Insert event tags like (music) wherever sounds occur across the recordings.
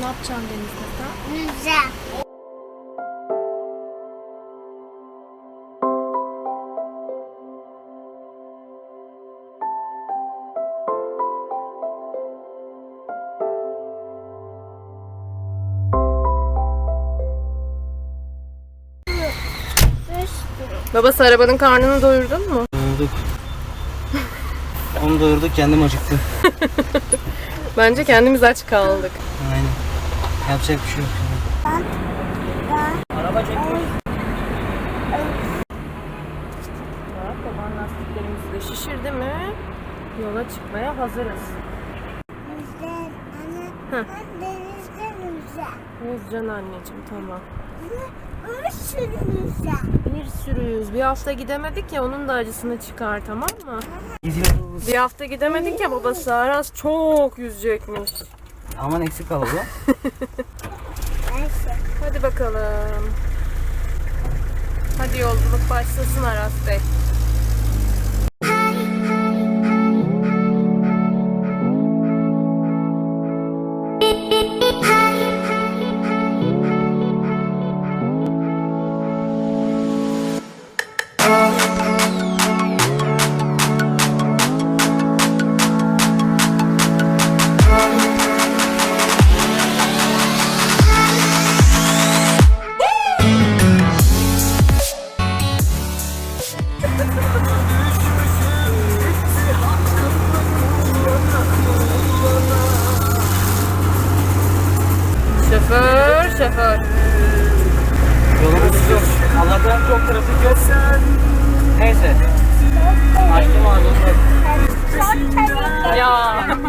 Ne yapacaksın denizde sen? Yüzeceğim. Babası arabanın karnını doyurdun mu? Doyurduk. Onu doyurduk kendim acıktı. (laughs) Bence kendimiz aç kaldık. Yapacak bir şey yok. Araba çekiyor. Bak baban lastiklerimizi de şişirdi mi? Yola çıkmaya hazırız. Hı. Anne, ben denizde yüzeceğim. Yüzeceksin anneciğim tamam. Bir sürü yüzeceğim. Bir sürüyüz. Bir hafta gidemedik ya onun da acısını çıkar tamam mı? Gidiyoruz. Bir hafta gidemedik ya babası Aras çok yüzecekmiş. Aman eksik kaldı. (laughs) Neyse. Hadi bakalım. Hadi yolculuk başlasın Aras Bey.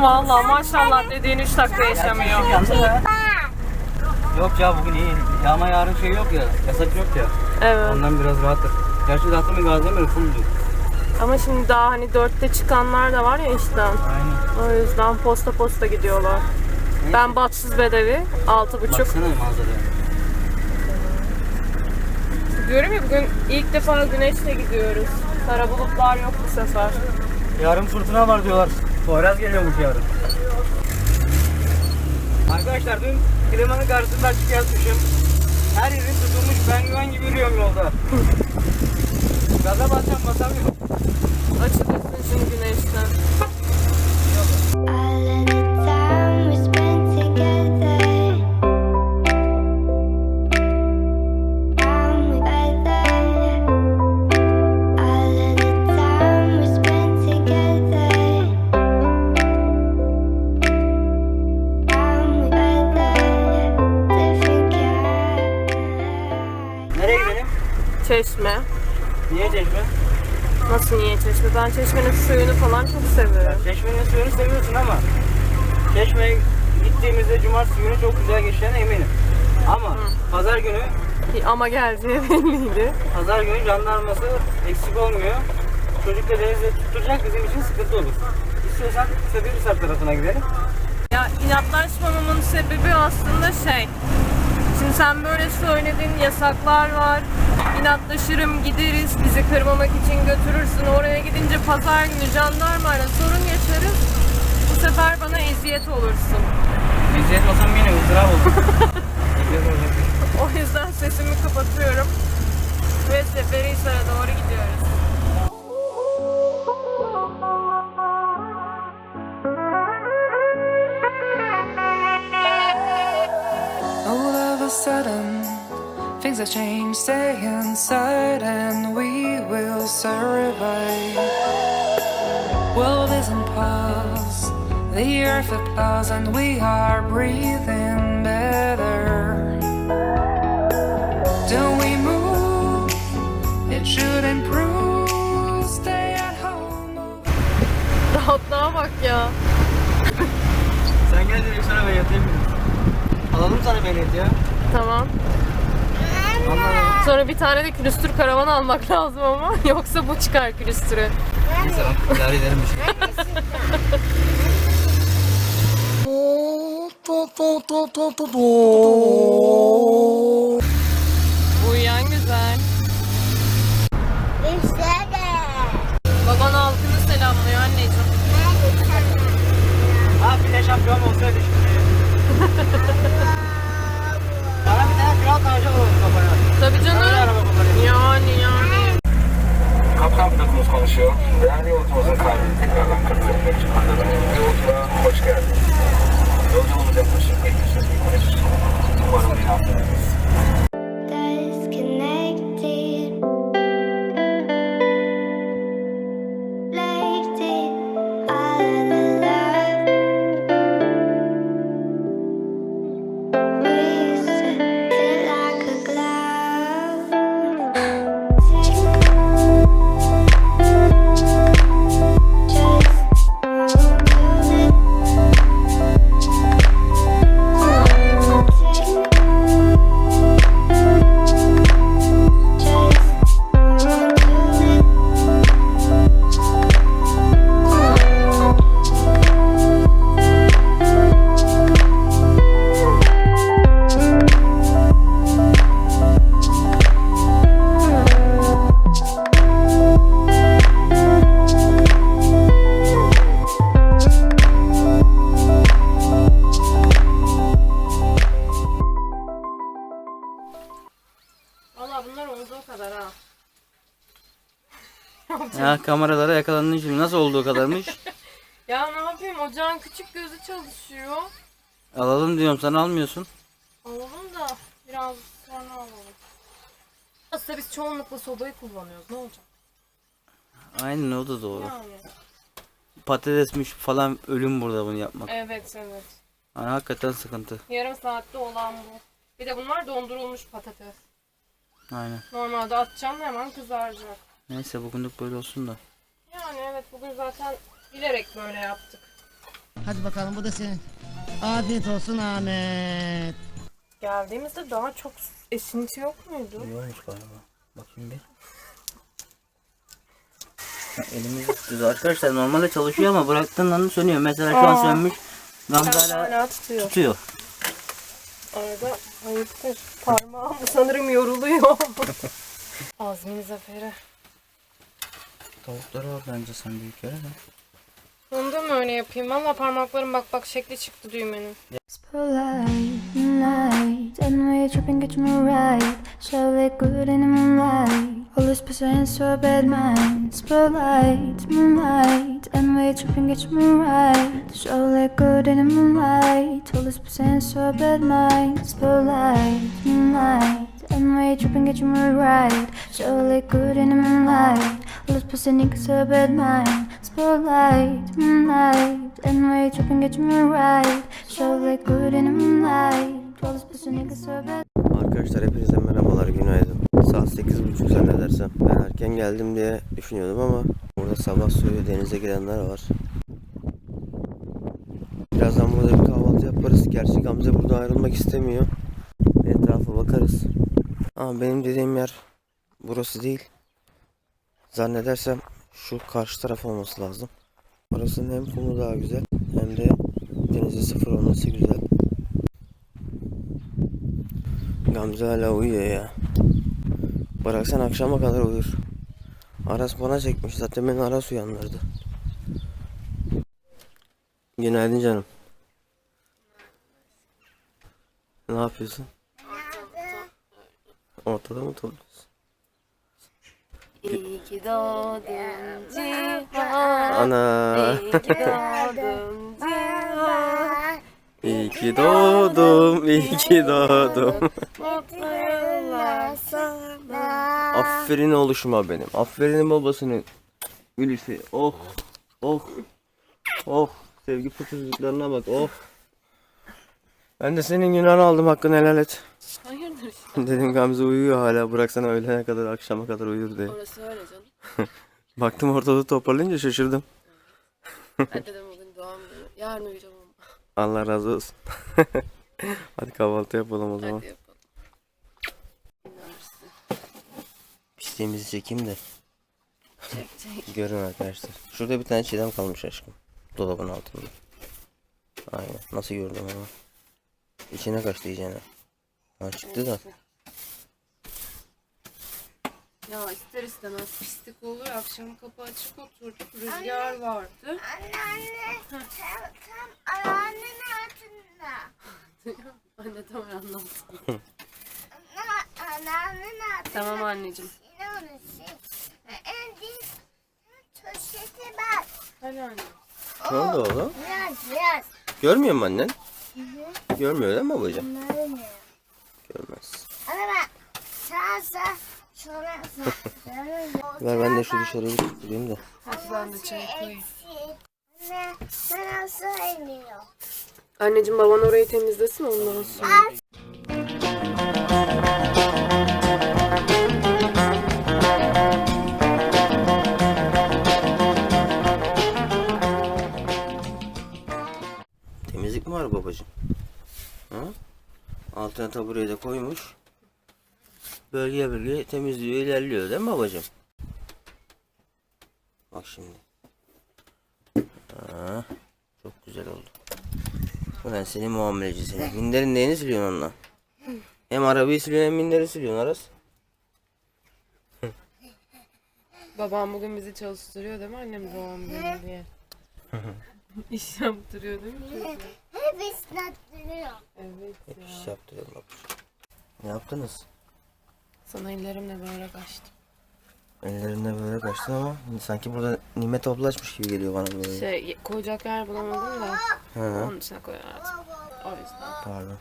Ya vallahi maşallah dediğin 3 dakika yaşamıyor. Yok ya bugün iyi. Yağma yarın şey yok ya. Yasak yok ya. Evet. Ondan biraz rahattır. Gerçi zaten bir Gaziantep fulldü. Ama şimdi daha hani dörtte çıkanlar da var ya işten. Aynen. O yüzden posta posta gidiyorlar. Ben batsız bedevi altı buçuk. Baksana manzaraya. Diyorum ya bugün ilk defa güneşle gidiyoruz. Kara bulutlar yok bu sefer. Yarın fırtına var diyorlar. Poyraz geliyormuş yarın. Arkadaşlar dün klimanın karşısında açık yazmışım. Her yerim tutulmuş ben güven gibi yürüyorum yolda. Gaza basacağım basamıyorum. Açılırsın şimdi güneşten. Çeşmenin suyunu falan çok seviyorum. Çeşmenin suyunu seviyorsun ama Çeşme'ye gittiğimizde cumartesi günü çok güzel geçeceğine eminim. Ama pazar günü ama geldiği (laughs) belliydi. pazar günü jandarması eksik olmuyor. Çocukla denizde tutturacak bizim için sıkıntı olur. İstiyorsan Seferihisar tarafına gidelim. Ya inatlaşmamamın sebebi aslında şey. Şimdi sen böyle söyledin, yasaklar var. İnatlaşırım, gideriz, bizi kırmamak için götürürsün. Oraya gidince pazar günü jandarmayla sorun yaşarız. Bu sefer bana eziyet olursun. Eziyet olsam yine ızdırap olur. (laughs) Olacak. O yüzden sesimi kapatıyorum. Ve Seferihisar'a doğru gidiyoruz. All of a sudden, things have changed. Stay inside and we will survive. World is in pause, the earth applauds, and we are breathing better. Don't we move? It should improve. Stay at home. Rahatlığa bak ya. Sen gel dedim sana ben yatayım. Alalım sana ehliyet ya. Tamam. Sonra bir tane de külüstür karavan almak lazım ama (laughs) yoksa bu çıkar külüstürü. Neyse ben idare ederim bir şey. Uyuyan güzel. De. Baban halkını selamlıyor anneciğim. Ha bir de şampiyon olsaydı şimdi. (laughs) kral tacı alalım kafaya. Tabii canım. Yani yani. Kaptan pilotumuz konuşuyor. Değerli yolcumuzun kalbini tekrardan kırmızı için anladığınız yolculuğa hoş geldiniz. Yolculuğumuz yaklaşık 70 dakikadır. Umarım inandınız. Disconnected. Kameralara yakalandın şimdi. Nasıl olduğu kadarmış? (laughs) Ya ne yapayım ocağın küçük gözü çalışıyor. Alalım diyorum sen almıyorsun. Alalım da biraz sonra alalım. Aslında biz çoğunlukla sobayı kullanıyoruz. Ne olacak? Aynen o da doğru. Yani. Patatesmiş falan ölüm burada bunu yapmak. Evet evet. Yani hakikaten sıkıntı. Yarım saatte olan bu. Bir de bunlar dondurulmuş patates. Aynen. Normalde atacağım hemen kızaracak. Neyse bugünlük böyle olsun da. Yani evet bugün zaten bilerek böyle yaptık. Hadi bakalım bu da senin. Afiyet olsun Ahmet. Geldiğimizde daha çok esinti yok muydu? İyi olmuş galiba. Bakayım bir. Ha, (laughs) Elimiz tutuyor. Arkadaşlar normalde çalışıyor ama bıraktığın anda sönüyor. Mesela şu an Aa. sönmüş. Gamze Ben hala hala tutuyor. tutuyor. Arada ayıptır. Parmağım sanırım yoruluyor. (laughs) Azmin zaferi. Tavukları al bence sen büyük yere de. Onu da mı öyle yapayım? Valla parmaklarım bak bak şekli çıktı düğmenin. And we're tripping, get me right. So look good in the moonlight. All this percent so bad mind. Spotlight, moonlight, and we're tripping, get me right. So look good in the moonlight. Arkadaşlar hepinize merhabalar, günaydın. Saat 8.30 zannedersem. Ben erken geldim diye düşünüyordum ama burada sabah suyu denize girenler var. Birazdan burada bir kahvaltı yaparız. Gerçi Gamze burada ayrılmak istemiyor. Etrafa bakarız. Ama benim dediğim yer burası değil. Zannedersem şu karşı taraf olması lazım. Orasının hem kumu daha güzel hem de denizi sıfır olması güzel. Gamze hala uyuyor ya. Bıraksan akşama kadar uyur. Aras bana çekmiş. Zaten beni Aras uyandırdı. Günaydın canım. Ne yapıyorsun? Ortada mı topluyorsun? İyi ki doğdun Cihan. Ana. İyi ki doğdun Cihan. İyi ki doğdum, iyi ki doğdum. Mutlu yıllar sana. Aferin oluşuma benim. Aferin babasının gülüsü. Oh, oh, oh. Sevgi pıtırcıklarına bak, oh. Ben de senin günahını aldım, hakkını helal et. Hayırdır? (laughs) Dedim Gamze uyuyor hala, bıraksana öğlene kadar, akşama kadar uyur diye. Orası öyle canım. (laughs) Baktım ortalığı toparlayınca şaşırdım. Ben dedim bugün doğum günü. Yarın uyuyacağım ama. Allah razı olsun. (laughs) Hadi kahvaltı yapalım o zaman. Hadi yapalım. Pisliğimizi çekeyim de Çek çek. görün arkadaşlar. Şurada bir tane çiğdem kalmış aşkım. Dolabın altında. Aynen. Nasıl gördüm ama. İçine kaçtı iyicene. Ha çıktı da. Ya ister istemez pislik olur. Akşam kapı açık oturduk. Rüzgar vardı. Anneanne tam, tam ayağının altında. Anne tam anlamadım. Anneanne adı Tamam anneciğim. Yine onu sil. En dik köşesi bak. Hadi anne. Ne oldu oğlum? Biraz biraz. Görmüyor mu annen? Görmüyor değil mi babacığım? Ne? Görmez. Ama. Sonra. (laughs) Ver ben de şu dışarıyı bir tutayım da. Hadi de çay koyayım. Anne ben. Anneciğim baban orayı temizlesin ondan sonra. Temizlik mi var babacığım? Ha? Altına tabureyi de koymuş. Bölge bölge temizliği ilerliyor değil mi babacığım? Bak şimdi. Ha, çok güzel oldu. Ulan senin muameleci seni. Minderin neyini siliyorsun onunla? Hem arabayı siliyorsun hem minderi siliyorsun Aras. Babam bugün bizi çalıştırıyor değil mi annem doğum günü diye? (laughs) İş yaptırıyor değil mi? Islattırıyor. Evet Hep ya. iş yaptırıyorum babacığım. Ne yaptınız? Sana ellerimle böyle kaçtım. Ellerinde böyle kaçtın ama sanki burada nimet toplaşmış gibi geliyor bana böyle. Şey koyacak yer bulamadım da Hı. onun içine koyardım. O yüzden. Pardon.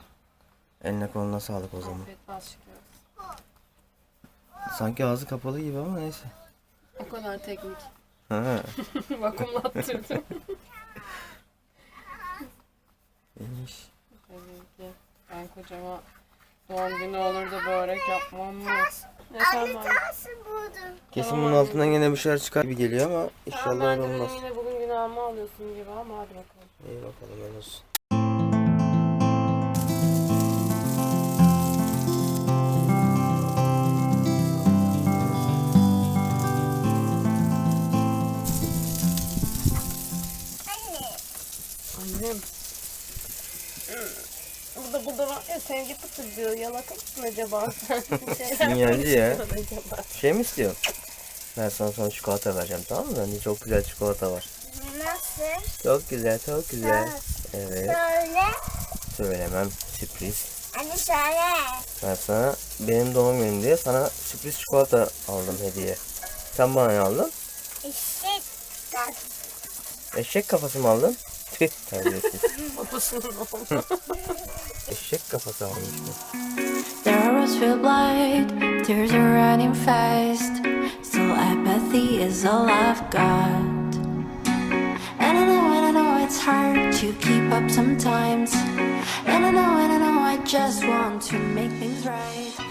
Eline koluna sağlık o zaman. Afiyet bal olsun. Sanki ağzı kapalı gibi ama neyse. O kadar teknik. Ha, (laughs) Vakumlattırdım. (laughs) iyiymiş. Tabii ki. Ben kocama doğum günü olur da börek yapmam lazım. Anne taşı buldum. Kesin bunun altından yine bir şeyler çıkar gibi geliyor ama Tamam inşallah öyle olmaz. benim yine bugün günahımı alıyorsun gibi ama hadi bakalım. İyi bakalım öyle olsun. Annem. Burada burada var (laughs) ya sevgi pıtır diyor. Yalaka mısın acaba Sinyalci ya. Şey mi istiyorsun? Ben sana sonra çikolata vereceğim tamam mı? Bende çok güzel çikolata var. Nasıl? Çok güzel çok güzel. Evet Söyle. söylemem sürpriz. Anne söyle. Ben sana benim doğum günüm diye sana sürpriz çikolata aldım hediye. Sen bana ne aldın? İşte bak. Eşek kafası mı aldın? Tüh terbiyesiz. Babasının (laughs) oğlu. (laughs) Eşek kafası almış bu. There are roads filled blind, tears are running fast. Still, apathy is all I've got. And I know, and I know it's hard to keep up sometimes. And I know, and I know I just want to make things right.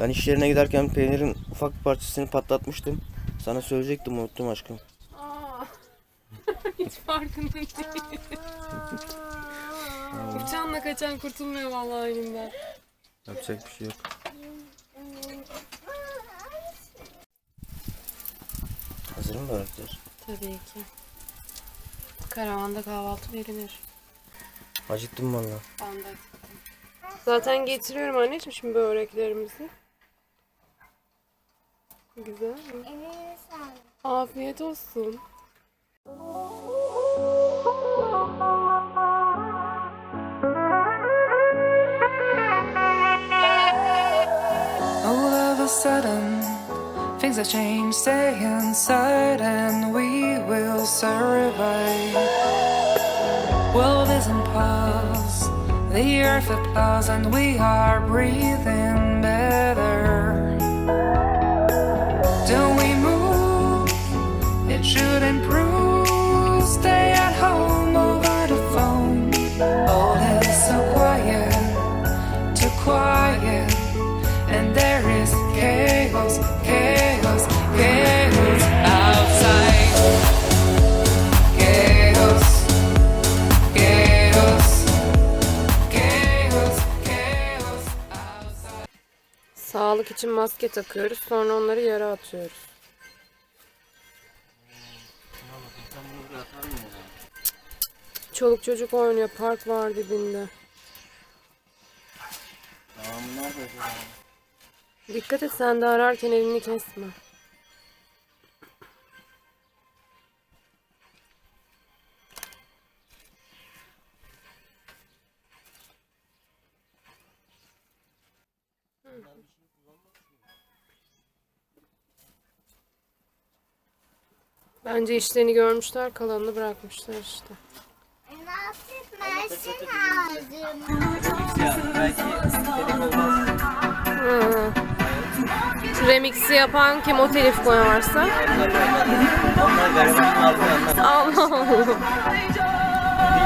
Ben iş yerine giderken peynirin ufak bir parçasını patlatmıştım. Sana söyleyecektim unuttum aşkım. (laughs) Hiç farkında değil. Bıçağınla kaçan kurtulmuyor vallahi elimden. Yapacak bir şey yok. Hazır mı börekler? Tabii ki. Karavanda kahvaltı verilir. Acıktım valla. Ben de Zaten getiriyorum anneciğim şimdi böreklerimizi. Güzel mi? Sağlık. Afiyet olsun. Sudden, things have changed. Stay inside and we will survive. World is in pause, the earth applauds, and we are breathing better. Don't we move? It should improve. Stay Sağlık için maske takıyoruz sonra onları yere atıyoruz. Çoluk çocuk oynuyor park var dibinde. Dikkat et sen de ararken elini kesme. Bence işlerini görmüşler, kalanını bırakmışlar işte. Nasip. Remix'i yapan kim o telif ağzını anlar. Allah Allah. (laughs)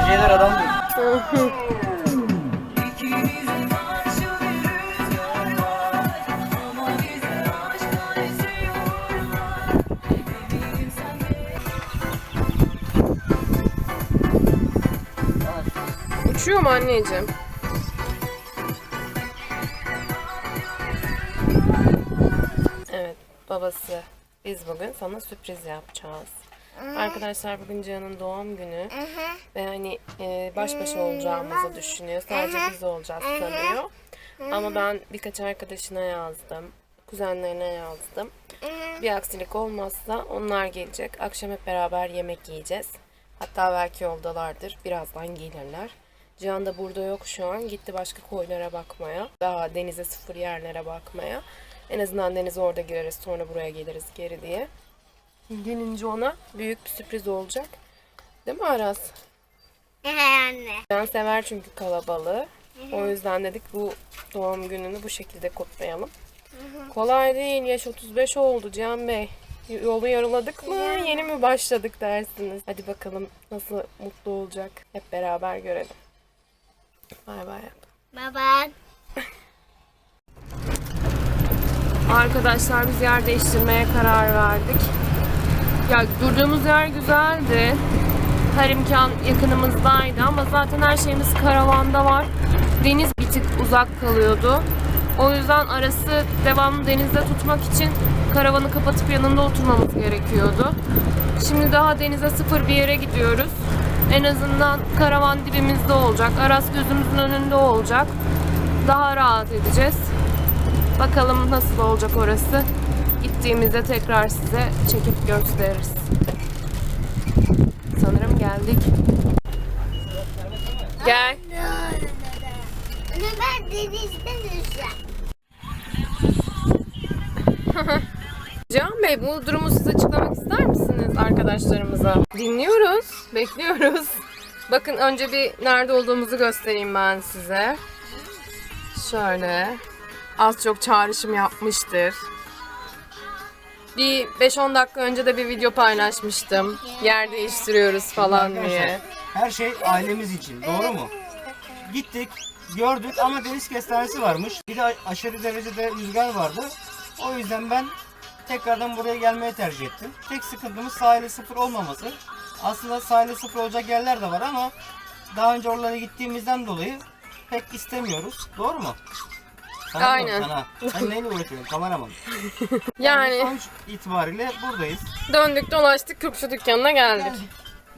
DJ'ler adam değil. (laughs) Uçuyor mu anneciğim? Evet babası. Biz bugün sana sürpriz yapacağız. Arkadaşlar bugün Cihan'ın doğum günü. Ve hani e, baş başa olacağımızı düşünüyor. Sadece biz olacağız sanıyor. Ama ben birkaç arkadaşına yazdım. Kuzenlerine yazdım. Bir aksilik olmazsa onlar gelecek. Akşam hep beraber yemek yiyeceğiz. Hatta belki yoldalardır. Birazdan gelirler. Cihan da burada yok şu an. Gitti başka koylara bakmaya. Daha denize sıfır yerlere bakmaya. En azından denize orada gireriz. Sonra buraya geliriz geri diye. Gelince ona büyük bir sürpriz olacak. Değil mi Aras? (laughs) anne. Can sever çünkü kalabalığı. O yüzden dedik bu doğum gününü bu şekilde kutlayalım. Kolay değil. Yaş 35 oldu Can Bey. Yolu yarıladık mı? Yeni mi başladık dersiniz? Hadi bakalım nasıl mutlu olacak. Hep beraber görelim. Bay bay yap. Baba. Arkadaşlar biz yer değiştirmeye karar verdik. Ya durduğumuz yer güzeldi. Her imkan yakınımızdaydı ama zaten her şeyimiz karavanda var. Deniz bir tık uzak kalıyordu. O yüzden arası devamlı denizde tutmak için karavanı kapatıp yanında oturmamız gerekiyordu. Şimdi daha denize sıfır bir yere gidiyoruz. En azından karavan dibimizde olacak. Aras gözümüzün önünde olacak. Daha rahat edeceğiz. Bakalım nasıl olacak orası. Gittiğimizde tekrar size çekip gösteririz. Sanırım geldik. Gel. Ben denizden düşeceğim. (laughs) Can Bey bu durumu siz açıklamak ister misiniz arkadaşlarımıza? Dinliyoruz, bekliyoruz. (laughs) Bakın önce bir nerede olduğumuzu göstereyim ben size. Şöyle. Az çok çağrışım yapmıştır. Bir 5-10 dakika önce de bir video paylaşmıştım. Yer değiştiriyoruz falan diye. Her şey ailemiz için. Doğru mu? Gittik, gördük ama deniz kestanesi varmış. Bir de aşırı derecede rüzgar vardı. O yüzden ben tekrardan buraya gelmeyi tercih ettim. Tek sıkıntımız sahile sıfır olmaması. Aslında sahile sıfır olacak yerler de var ama daha önce oralara gittiğimizden dolayı pek istemiyoruz. Doğru mu? Sana Aynen. Sana. Sen neyle uğraşıyorsun? Kameraman. (laughs) Yani Sonuç itibariyle buradayız. döndük dolaştık Kürkçü dükkanına geldik. Geldik.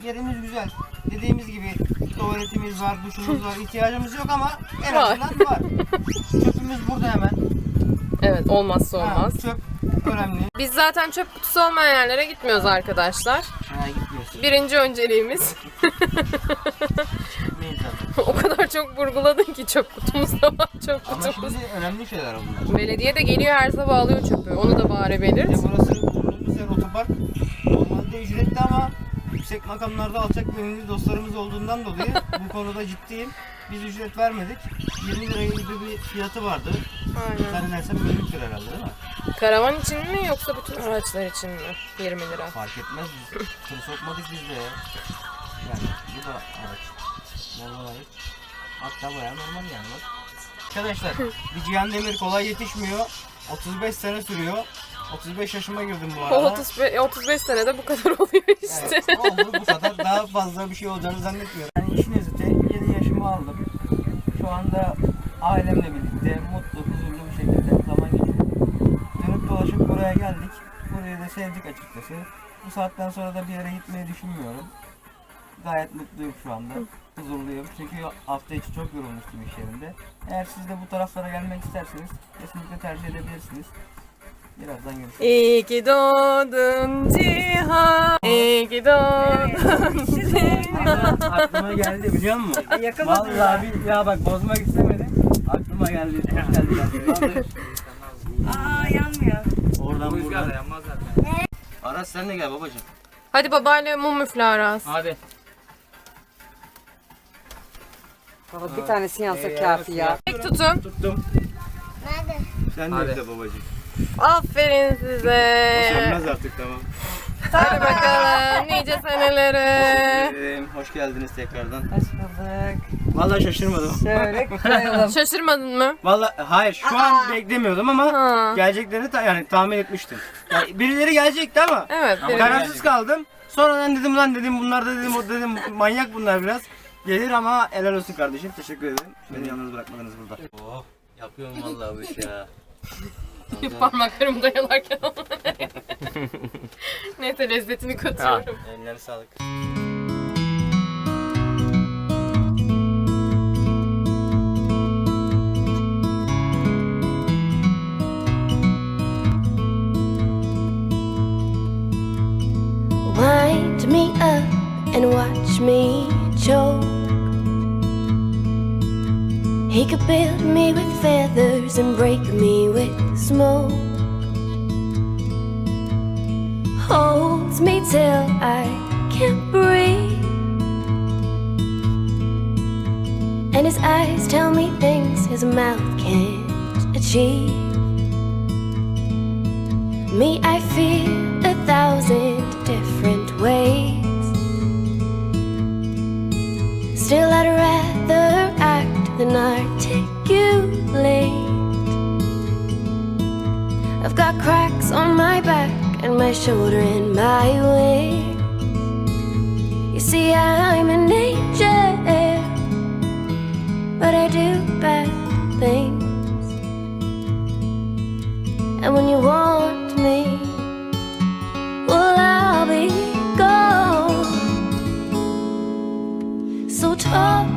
Yerimiz güzel. Dediğimiz gibi tuvaletimiz var, duşumuz var. İhtiyacımız yok ama en azından var. (laughs) Çöpümüz burada hemen. Evet olmazsa Ha, olmaz. çöp önemli. Biz zaten çöp kutusu olmayan yerlere gitmiyoruz arkadaşlar. Ha gitmiyorsun. Birinci önceliğimiz. (laughs) O kadar çok vurguladın ki çöp kutumuz da var çöp Ama kutumuz. şimdi önemli şeyler bunlar. Belediye de geliyor her sabah alıyor çöpü. Onu da bari Ya belirt. burası bulunduğumuz yer otopark. Normalde ücretli ama yüksek makamlarda alçak gönüllü dostlarımız olduğundan dolayı bu konuda ciddiyim. Biz ücret vermedik. 20 lira gibi bir fiyatı vardı. Aynen. Zannedersem 20 lira herhalde değil mi? Karavan için mi yoksa bütün araçlar için mi? 20 lira. Fark etmez biz tır sokmadık biz de ya. Yani bu da araç. Normal araç. Hatta bayağı normal yani bak. Arkadaşlar bir Cihan Demir kolay yetişmiyor. 35 sene sürüyor. 35 yaşıma girdim bu arada. (laughs) 35, 35 senede bu kadar oluyor işte. Evet, oldu bu kadar. Daha fazla bir şey olacağını zannetmiyorum. Ben işin özeti 7 yaşımı aldım. Şu anda ailemle birlikte mutlu, huzurlu bir şekilde zaman geçiriyorum. Dönüp dolaşıp buraya geldik. Burayı da sevdik açıkçası. Bu saatten sonra da bir yere gitmeyi düşünmüyorum. Gayet mutluyum şu anda. Huzurluyum. Çünkü hafta içi çok yorulmuştum iş yerinde. Eğer siz de bu taraflara gelmek isterseniz kesinlikle tercih edebilirsiniz. Birazdan görüşürüz. İyi ki doğdun Cihan. İyi ki doğdun Cihan. aklıma geldi biliyor musun? Vallahi bir, ya bak bozmak istemedim. Aklıma geldi. Hoş geldin. Aa yanmıyor. Oradan buradan. yanmaz zaten. Aras sen de gel babacığım. Hadi babayla mum üfle Aras. Hadi. Baba bir tanesi yansa kafi ya. Tek tutun. Tuttum. Nerede? Sen Hadi. de babacığım. Aferin size. Sönmez artık tamam. Hadi bakalım nice senelere. Ederim. Hoş geldiniz tekrardan. Hoş bulduk. Vallahi şaşırmadım. Şöyle (laughs) koyalım. Şaşırmadın mı? Vallahi hayır şu an beklemiyordum ama Ha. geleceklerini ta- yani tahmin etmiştim. Yani birileri gelecekti ama Evet. biri kararsız gelecek. kaldım. Sonradan dedim lan dedim bunlar da dedim o dedim manyak bunlar biraz. Gelir ama helal olsun kardeşim. Teşekkür ederim. Beni yalnız bırakmadınız burada. Oh, yapıyorum vallahi bu işi ya. (laughs) Parmaklarımı dayalarken (laughs) Neyse lezzetini katıyorum. Ellerine sağlık. And watch me choke. He could build me with feathers and break me with smoke. Holds me till I can't breathe. And his eyes tell me things his mouth can't achieve. Me, I feel a thousand different ways. Still, I'd rather act than articulate. I've got cracks on my back and my shoulder and my wings. You see, I'm an angel, but I do bad things. And when you want up